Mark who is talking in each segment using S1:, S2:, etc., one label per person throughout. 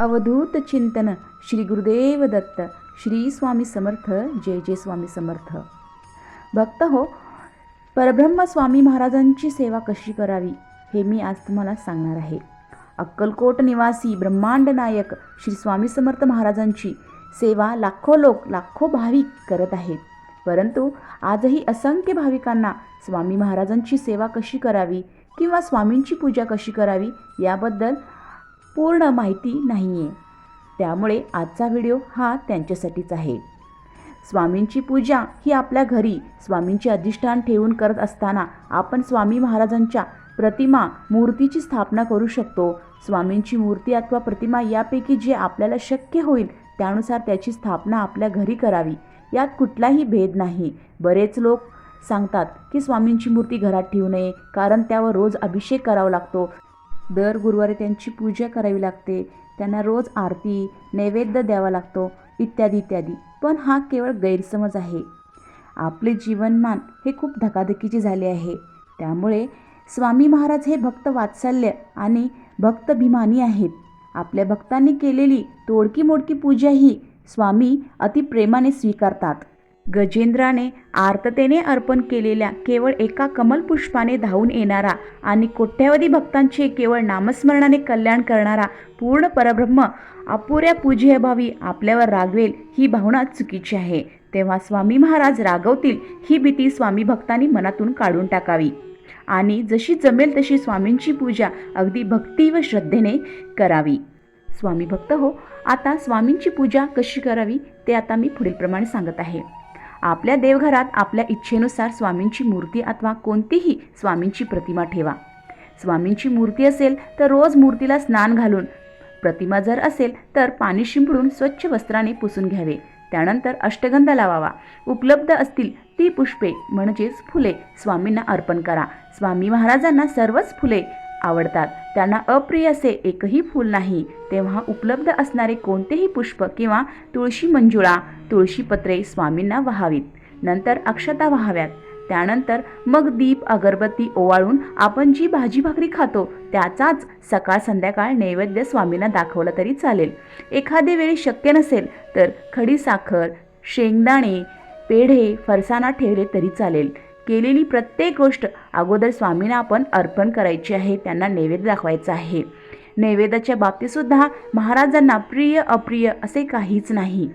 S1: अवधूत चिंतन श्री गुरुदेव दत्त श्री स्वामी समर्थ जय जय स्वामी समर्थ. भक्त हो परब्रह्म स्वामी महाराजांची सेवा कशी करावी हे मी आज तुम्हाला सांगणार आहे. अक्कलकोट निवासी ब्रह्मांड नायक श्री स्वामी समर्थ महाराजांची सेवा लाखो लोक लाखो भाविक करत आहेत. परंतु आजही असंख्य भाविकांना स्वामी महाराजांची सेवा कशी करावी किंवा स्वामींची पूजा कशी करावी याबद्दल पूर्ण माहिती नाही आहे त्यामुळे आजचा व्हिडिओ हा त्यांच्यासाठीच आहे. स्वामींची पूजा ही आपल्या घरी स्वामींचे अधिष्ठान ठेवून करत असताना आपण स्वामी महाराजांच्या प्रतिमा मूर्तीची स्थापना करू शकतो. स्वामींची मूर्ती अथवा प्रतिमा यापैकी जे आपल्याला शक्य होईल त्यानुसार त्याची स्थापना आपल्या घरी करावी. यात कुठलाही भेद नाही. बरेच लोक सांगतात की स्वामींची मूर्ती घरात ठेवू नये कारण त्यावर रोज अभिषेक करावा लागतो. दर गुरुवारी त्यांची पूजा करावी लागते. त्यांना रोज आरती नैवेद्य द्यावा लागतो इत्यादी इत्यादी. पण हा केवळ गैरसमज आहे. आपले जीवनमान हे खूप धकाधकीचे झाले आहे. त्यामुळे स्वामी महाराज हे भक्त वात्सल्य आणि भक्तभिमानी आहेत. आपल्या भक्तांनी केलेली तोडकी मोडकी पूजा ही स्वामी अतिप्रेमाने स्वीकारतात. गजेंद्राने आर्ततेने अर्पण केलेल्या केवळ एका कमलपुष्पाने धावून येणारा आणि कोट्यावधी भक्तांचे केवळ नामस्मरणाने कल्याण करणारा पूर्ण परब्रह्म अपुऱ्या पूजेअभावी आपल्यावर रागवेल ही भावना चुकीची आहे. तेव्हा स्वामी महाराज रागवतील ही भीती स्वामी भक्तांनी मनातून काढून टाकावी. आणि जशी जमेल तशी स्वामींची पूजा अगदी भक्ती व श्रद्धेने करावी. स्वामी भक्त हो आता स्वामींची पूजा कशी करावी ते आता मी पुढीलप्रमाणे सांगत आहे. आपल्या देवघरात आपल्या इच्छेनुसार स्वामींची मूर्ती अथवा कोणतीही स्वामींची प्रतिमा ठेवा. स्वामींची मूर्ती असेल तर रोज मूर्तीला स्नान घालून प्रतिमा जर असेल तर पाणी शिंपडून स्वच्छ वस्त्राने पुसून घ्यावे. त्यानंतर अष्टगंध लावावा. उपलब्ध असतील ती पुष्पे म्हणजेच फुले स्वामींना अर्पण करा. स्वामी महाराजांना सर्वच फुले आवडतात. त्यांना अप्रिय असे एकही फूल नाही. तेव्हा उपलब्ध असणारे कोणतेही पुष्प किंवा तुळशी मंजुळा तुळशीपत्रे स्वामींना व्हावीत. नंतर अक्षता व्हाव्यात. त्यानंतर मग दीप अगरबत्ती ओवाळून आपण जी भाजी भाकरी खातो त्याचाच सकाळ संध्याकाळ नैवेद्य स्वामींना दाखवला तरी चालेल. एखादे वेळी शक्य नसेल तर खडी साखर शेंगदाणे पेढे फरसाणा ठेवले तरी चालेल. केलेली प्रत्येक गोष्ट अगोदर स्वामींना आपण अर्पण करायची आहे त्यांना नैवेद्य दाखवायचा आहे. नैवेद्याच्या बाबतीतसुद्धा महाराजांना प्रिय अप्रिय असे काहीच नाही.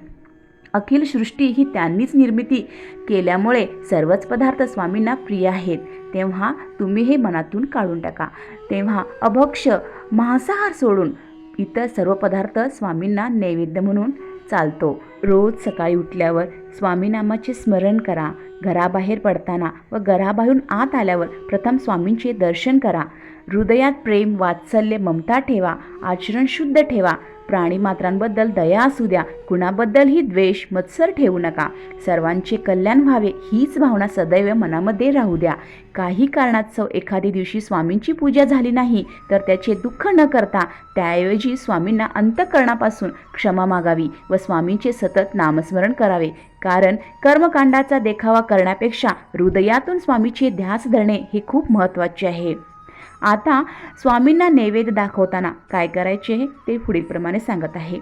S1: अखिल सृष्टी ही त्यांनीच निर्मिती केल्यामुळे सर्वच पदार्थ स्वामींना प्रिय आहेत. तेव्हा तुम्ही हे मनातून काढून टाका. तेव्हा अभक्ष मांसाहार सोडून इतर सर्व पदार्थ स्वामींना नैवेद्य म्हणून चालतो. रोज सकाळी उठल्यावर स्वामीनामाचे स्मरण करा. घराबाहेर पडताना व घराबाहेरून आत आल्यावर प्रथम स्वामींचे दर्शन करा. हृदयात प्रेम वात्सल्य ममता ठेवा. आचरण शुद्ध ठेवा. प्राणीमात्रांबद्दल दया असू द्या कुणाबद्दलही द्वेष मत्सर ठेवू नका. सर्वांचे कल्याण व्हावे हीच भावना सदैव मनामध्ये राहू द्या. काही कारणास्तव एखादी दिवशी स्वामींची पूजा झाली नाही तर त्याचे दुःख न करता त्याऐवजी स्वामींना अंतकरणापासून क्षमा मागावी व स्वामींचे सतत नामस्मरण करावे. कारण कर्मकांडाचा देखावा करण्यापेक्षा हृदयातून स्वामीचे ध्यास धरणे हे खूप महत्त्वाचे आहे. आता स्वामींना नैवेद्य दाखवताना काय करायचे ते पुढीलप्रमाणे सांगत आहे.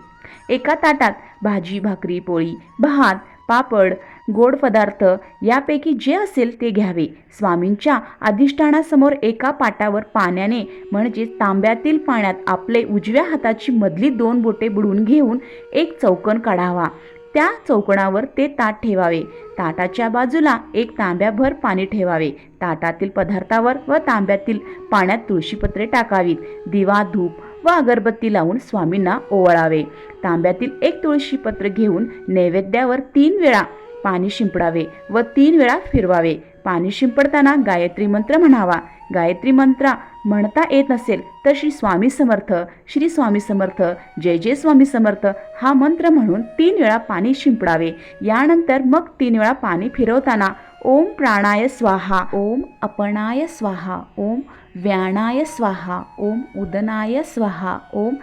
S1: एका ताटात भाजी भाकरी पोळी भात पापड गोड पदार्थ यापैकी जे असेल ते घ्यावे. स्वामींच्या अधिष्ठानासमोर एका पाटावर पाण्याने म्हणजे तांब्यातील पाण्यात आपले उजव्या हाताची मधली दोन बोटे बुडवून घेऊन एक चौकन काढावा. त्या चौकणावर ते ताट ठेवावे. ताटाच्या बाजूला एक तांब्याभर पाणी ठेवावे. ताटातील पदार्थावर व तांब्यातील पाण्यात तुळशीपत्रे टाकावीत. दिवा धूप व अगरबत्ती लावून स्वामींना ओवाळावे. तांब्यातील एक तुळशीपत्र घेऊन नैवेद्यावर तीन वेळा पाणी शिंपडावे व तीन वेळा फिरवावे. पाणी शिंपडताना गायत्री मंत्र म्हणावा. गायत्री मंत्र म्हणता येत नसेल तर श्री स्वामी समर्थ श्री स्वामी समर्थ जय जय स्वामी समर्थ हा मंत्र म्हणून तीन वेळा पाणी शिंपडावे. यानंतर मग तीन वेळा पाणी फिरवताना ओम प्राणाय स्वाहा. ओम अपणाय स्वाहा. ओम व्याणाय स्वाहा. ओम उदनाय स्वाहा. ओम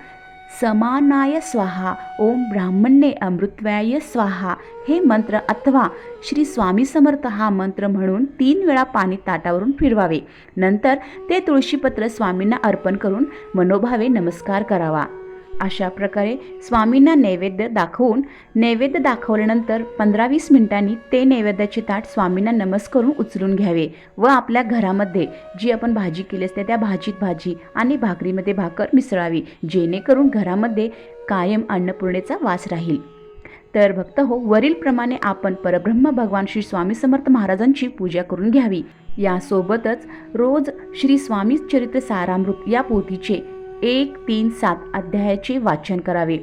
S1: समानाय स्वाहा ओम ब्राह्मण्ये अमृतव्याय स्वाहा हे मंत्र अथवा श्री स्वामी समर्थ हा मंत्र म्हणून तीन वेळा पाणी ताटावरून फिरवावे. नंतर ते तुळशीपत्र स्वामींना अर्पण करून मनोभावे नमस्कार करावा. अशा प्रकारे स्वामींना नैवेद्य दाखवून नैवेद्य दाखवल्यानंतर पंधरा वीस मिनिटांनी ते नैवेद्याचे ताट स्वामींना नमस्करून उचलून घ्यावे व आपल्या घरामध्ये जी आपण भाजी केली असते त्या भाजीत भाजी आणि भाकरीमध्ये भाकर मिसळावी जेणेकरून घरामध्ये कायम अन्नपूर्णेचा वास राहील. तर भक्त हो वरीलप्रमाणे आपण परब्रह्म भगवान श्री स्वामी समर्थ महाराजांची पूजा करून घ्यावी. यासोबतच रोज श्री स्वामी चरित्र सारामृत या पोथीचे एक तीन सात अध्यायाचे वाचन करावे.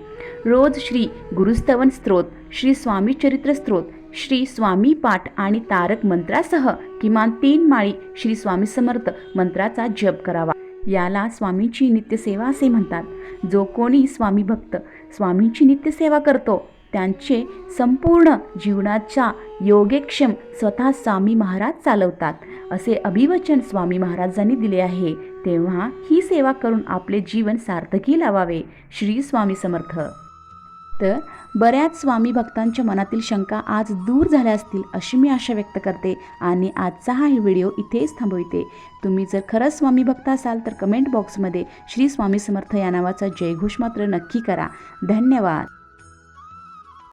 S1: रोज श्री गुरुस्तवन स्त्रोत श्री स्वामी चरित्र स्त्रोत श्री स्वामी पाठ आणि तारक मंत्रासह किमान तीन माळी श्री स्वामी समर्थ मंत्राचा जप करावा. याला स्वामींची नित्यसेवा असे म्हणतात. जो कोणी स्वामी भक्त स्वामींची नित्यसेवा करतो त्यांचे संपूर्ण जीवनाच्या योगेक्षम स्वतः स्वामी महाराज चालवतात. असे अभिवचन स्वामी महाराजांनी दिले आहे. तेव्हा ही सेवा करून आपले जीवन सार्थकी लावावे श्री स्वामी समर्थ. तर बऱ्याच स्वामी भक्तांच्या मनातील शंका आज दूर झाल्या असतील अशी मी आशा व्यक्त करते आणि आजचा हा व्हिडिओ इथेच थांबविते. तुम्ही जर खरंच स्वामी भक्त असाल तर कमेंट बॉक्समध्ये श्री स्वामी समर्थ या नावाचा जयघोष मात्र नक्की करा. धन्यवाद.